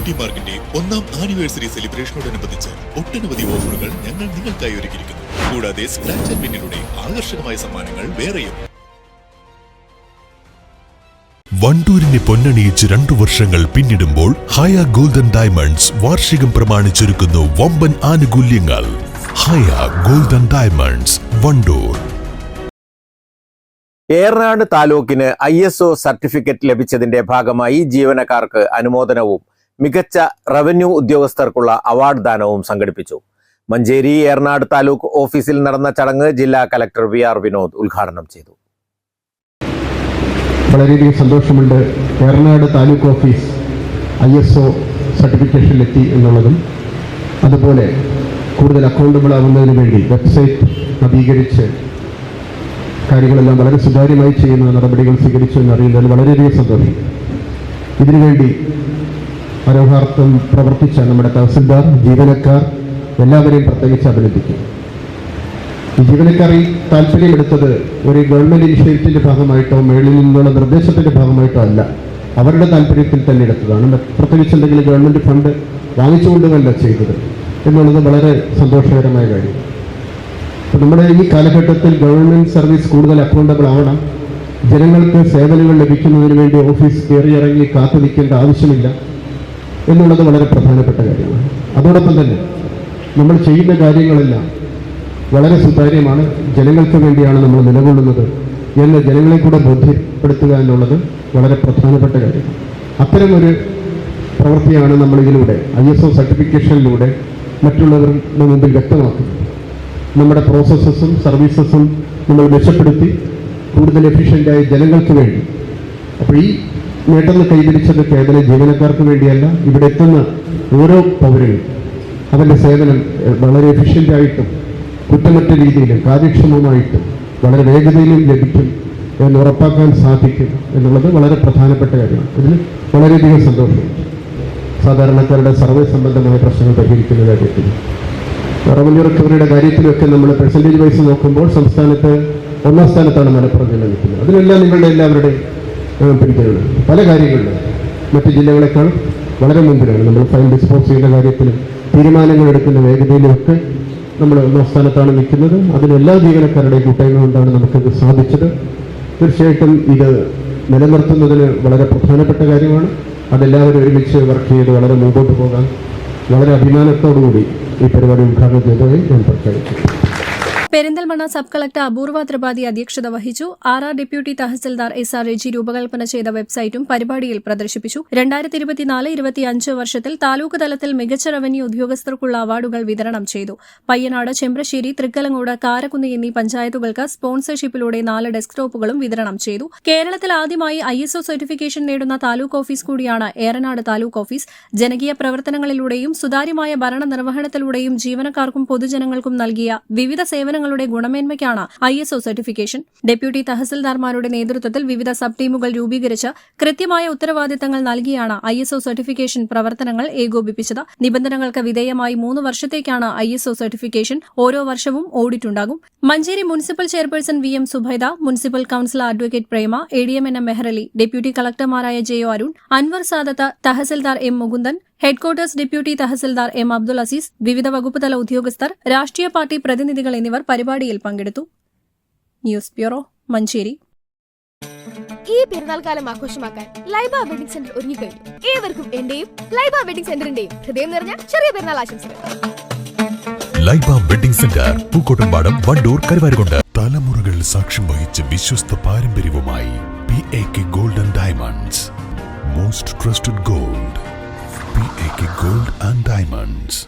Beauty മാർക്കിന്റെ ഒന്നാം anniversary സെലിബ്രേഷനോടനുബന്ധിച്ച് ഒട്ടനവധി ഓഫറുകൾ ഞങ്ങൾ നിങ്ങൾക്കായി ഒരുക്കിയിരിക്കുന്നു. കൂടാതെ സ്ക്രാച്ച് ആൻഡ് വിന്നിലൂടെ ആകർഷകമായ സമ്മാനങ്ങൾ വേറെയും. വണ്ടൂരിനെ പൊന്നണിയിച്ച് രണ്ടു വർഷങ്ങൾ പിന്നിടുമ്പോൾ ഹയ ഗോൾഡൻ ഡയമണ്ട്സ് വാർഷികം പ്രമാണിച്ചൊരുക്കുന്നു വമ്പൻ ആനുകൂല്യങ്ങൾ. Haya golden diamonds Wandoor. Eranad താലൂക്കിന് ഐ എസ് ഒ സർട്ടിഫിക്കറ്റ് ലഭിച്ചതിന്റെ ഭാഗമായി ജീവനക്കാർക്ക് അനുമോദനവും മികച്ച റവന്യൂ ഉദ്യോഗസ്ഥർക്കുള്ള അവാർഡ് ദാനവും സംഘടിപ്പിച്ചു. മഞ്ചേരി ഏർനാട് താലൂക്ക് ഓഫീസിൽ നടന്ന ചടങ്ങ് ജില്ലാ കലക്ടർ വി ആർ വിനോദ് ഉദ്ഘാടനം ചെയ്തു. വളരെയധികം സന്തോഷമുണ്ട് Eranad taluk office I S O സർട്ടിഫിക്കേഷനിലെത്തി എന്നുള്ളതും അതുപോലെ കൂടുതൽ അക്കൗണ്ടബിൾ ആവുന്നതിന് വേണ്ടി വെബ്സൈറ്റ് നവീകരിച്ച് കാര്യങ്ങളെല്ലാം വളരെ സുതാര്യമായി ചെയ്യുന്ന നടപടികൾ സ്വീകരിച്ചു എന്നറിയുന്നതിൽ വളരെയധികം സന്തോഷം. ഇതിനുവേണ്ടി മനോഹാർത്ഥം പ്രവർത്തിച്ച നമ്മുടെ തഹസിൽദാർ ജീവനക്കാർ എല്ലാവരെയും പ്രത്യേകിച്ച് അഭിനന്ദിക്കും ജീവനക്കാർ ഈ താല്പര്യമെടുത്തത് ഒരു ഗവൺമെന്റ് ഇനിഷ്യേറ്റീവിന്റെ ഭാഗമായിട്ടോ മേളിൽ നിന്നുള്ള നിർദ്ദേശത്തിന്റെ ഭാഗമായിട്ടോ അല്ല. അവരുടെ താല്പര്യത്തിൽ തന്നെ എടുത്തതാണ്. പ്രത്യേകിച്ച് എന്തെങ്കിലും ഗവൺമെന്റ് ഫണ്ട് വാങ്ങിച്ചുകൊണ്ടുമല്ല ചെയ്തത് എന്നുള്ളത് വളരെ സന്തോഷകരമായ കാര്യം. നമ്മുടെ ഈ കാലഘട്ടത്തിൽ ഗവൺമെന്റ് സർവീസ് കൂടുതൽ അക്കൗണ്ടബിൾ ആവണം. ജനങ്ങൾക്ക് സേവനങ്ങൾ ലഭിക്കുന്നതിന് വേണ്ടി ഓഫീസ് കയറി ഇറങ്ങി കാത്തു നിൽക്കേണ്ട ആവശ്യമില്ല. എന്നുള്ളത് വളരെ പ്രധാനപ്പെട്ട കാര്യമാണ്. അതോടൊപ്പം തന്നെ നമ്മൾ ചെയ്യുന്ന കാര്യങ്ങളെല്ലാം വളരെ സുതാര്യമാണ്. ജനങ്ങൾക്ക് വേണ്ടിയാണ് നമ്മൾ നിലകൊള്ളുന്നത്. എന്ന് ജനങ്ങളെ കൂടെ ബോധ്യപ്പെടുത്തുക എന്നുള്ളത് വളരെ പ്രധാനപ്പെട്ട കാര്യമാണ് അത്തരമൊരു പ്രവൃത്തിയാണ് നമ്മൾ ഇതിലൂടെ ഐ എസ് ഒ സർട്ടിഫിക്കേഷനിലൂടെ മറ്റുള്ളവരുടെ മുമ്പിൽ വ്യക്തമാക്കുന്നത്. നമ്മുടെ പ്രോസസ്സും സർവീസസും നമ്മൾ മെച്ചപ്പെടുത്തി കൂടുതൽ എഫിഷ്യന്റായി ജനങ്ങൾക്ക് വേണ്ടി. അപ്പോൾ ഈ നേട്ടം കൈവരിച്ചത് കേവല ജീവനക്കാർക്ക് വേണ്ടിയല്ല ഇവിടെ എത്തുന്ന ഓരോ പൗരനും അവന്റെ സേവനം വളരെ എഫിഷ്യന്റായിട്ടും കുറ്റമറ്റ രീതിയിലും കാര്യക്ഷമമായിട്ടും വളരെ വേഗതയിലും ലഭിക്കും എന്ന് ഉറപ്പാക്കാൻ സാധിക്കും എന്നുള്ളത് വളരെ പ്രധാനപ്പെട്ട കാര്യമാണ്. ഇതിൽ വളരെയധികം സന്തോഷം. സാധാരണക്കാരുടെ സർവേ സംബന്ധമായ പ്രശ്നങ്ങൾ പരിഹരിക്കുന്ന കാര്യത്തിൽ. റവന്യൂ റിക്കവറിയുടെ കാര്യത്തിലൊക്കെ നമ്മൾ പെർസെന്റേജ് വൈസ് നോക്കുമ്പോൾ സംസ്ഥാനത്ത് ഒന്നാം സ്ഥാനത്താണ് മലപ്പുറം ജില്ല നിൽക്കുന്നത്. അതിലെല്ലാം നിങ്ങളുടെ എല്ലാവരുടെയും പിന്തുണ പല കാര്യങ്ങളിലും മറ്റ് ജില്ലകളെക്കാൾ വളരെ മുമ്പിലാണ് നമ്മൾ ഡിസ്പോസ് ചെയ്യുന്ന കാര്യത്തിലും തീരുമാനങ്ങൾ എടുക്കുന്ന വേഗതയിലും ഒക്കെ നമ്മൾ ഒന്നാം സ്ഥാനത്താണ് നിൽക്കുന്നത്. അതിലെല്ലാ ജീവനക്കാരുടെയും കൂട്ടായ്മ കൊണ്ടാണ് നമുക്കിത് സാധിച്ചത്. തീർച്ചയായിട്ടും ഇത് നിലനിർത്തുന്നതിന് വളരെ പ്രധാനപ്പെട്ട കാര്യമാണ്. അതെല്ലാവരും ഒരുമിച്ച് വർക്ക് ചെയ്ത് വളരെ മുമ്പോട്ട് പോകാൻ വളരെ അഭിമാനത്തോടുകൂടി ഈ പരിപാടി ഉദ്ഘാടനം ചെയ്തതായി ഞാൻ പ്രഖ്യാപിക്കുന്നു. പെരിന്തൽമണ്ണ സബ് കളക്ടർ അപൂർവ ത്രിപാഠി അധ്യക്ഷത വഹിച്ചു. R deputy tahsildar S R Reji രൂപകൽപ്പന ചെയ്ത വെബ്സൈറ്റും പരിപാടിയിൽ പ്രദർശിപ്പിച്ചു. വർഷത്തിൽ താലൂക്ക് തലത്തിൽ മികച്ച റവന്യൂ ഉദ്യോഗസ്ഥർക്കുള്ള അവാർഡുകൾ വിതരണം ചെയ്തു. പയ്യനാട് ചെമ്പ്രശ്ശേരി തൃക്കലങ്ങോട് കാരക്കുന്ന് എന്നീ പഞ്ചായത്തുകൾക്ക് സ്പോൺസർഷിപ്പിലൂടെ നാല് ഡെസ്ക്ടോപ്പുകളും വിതരണം ചെയ്തു. കേരളത്തിൽ ആദ്യമായി ഐ സർട്ടിഫിക്കേഷൻ നേടുന്ന താലൂക്ക് ഓഫീസ് കൂടിയാണ് ഏറനാട് താലൂക്ക് ഓഫീസ്. ജനകീയ പ്രവർത്തനങ്ങളിലൂടെയും സുതാര്യമായ ഭരണ നിർവഹണത്തിലൂടെയും ജീവനക്കാർക്കും പൊതുജനങ്ങൾക്കും നൽകിയ വിവിധ സേവനങ്ങളുടെ ഗുണമേന്മയ്ക്കാണ് ഐ എസ് സർട്ടിഫിക്കേഷൻ. ഡെപ്യൂട്ടി തഹസിൽദാർമാരുടെ നേതൃത്വത്തിൽ വിവിധ സബ് ടീമുകൾ രൂപീകരിച്ച് കൃത്യമായ ഉത്തരവാദിത്തങ്ങൾ നൽകിയാണ് ഐ എസ് സർട്ടിഫിക്കേഷൻ പ്രവർത്തനങ്ങൾ ഏകോപിപ്പിച്ചത്. നിബന്ധനകൾക്ക് വിധേയമായി മൂന്ന് വർഷത്തേക്കാണ് ഐ എസ് സർട്ടിഫിക്കേഷൻ ഓരോ വർഷവും ഓഡിറ്റ് ഉണ്ടാകും Manjeri municipal chairperson V M Zubaida municipal councillor advocate Prema A D M N M Mehrali deputy കളക്ടർമാരായ J O Arun Anwar Sadath tahsildar M Mukundan headquarters deputy tahsildar M Abdul Azeez വിവിധ വകുപ്പ് തല ഉദ്യോഗസ്ഥർ രാഷ്ട്രീയ party പ്രതിനിധികൾ എന്നിവർ പരിപാടിയിൽ പങ്കെടുത്തു. News bureau Manjeri. ഈ പെരുന്നാൾ കാലം ആഘോഷമാക്കാൻ ലൈബ വെഡിംഗ് സെന്റർ ഒരുങ്ങിക്കഴിഞ്ഞു. ഏവർക്കും എന്റെയും ലൈബ വെഡിംഗ് സെന്ററിന്റെയും ഹൃദയം നിറഞ്ഞ ചെറിയ പെരുന്നാൾ ആശംസകൾ. Laiba wedding centre Pookkottumpadam Wandoor Karuvarakundu. തലമുറകൾ സാക്ഷ്യം വഹിച്ച വിശ്വസ്ത പാരമ്പര്യവുമായി P A K golden diamonds most trusted gold P A K gold and diamonds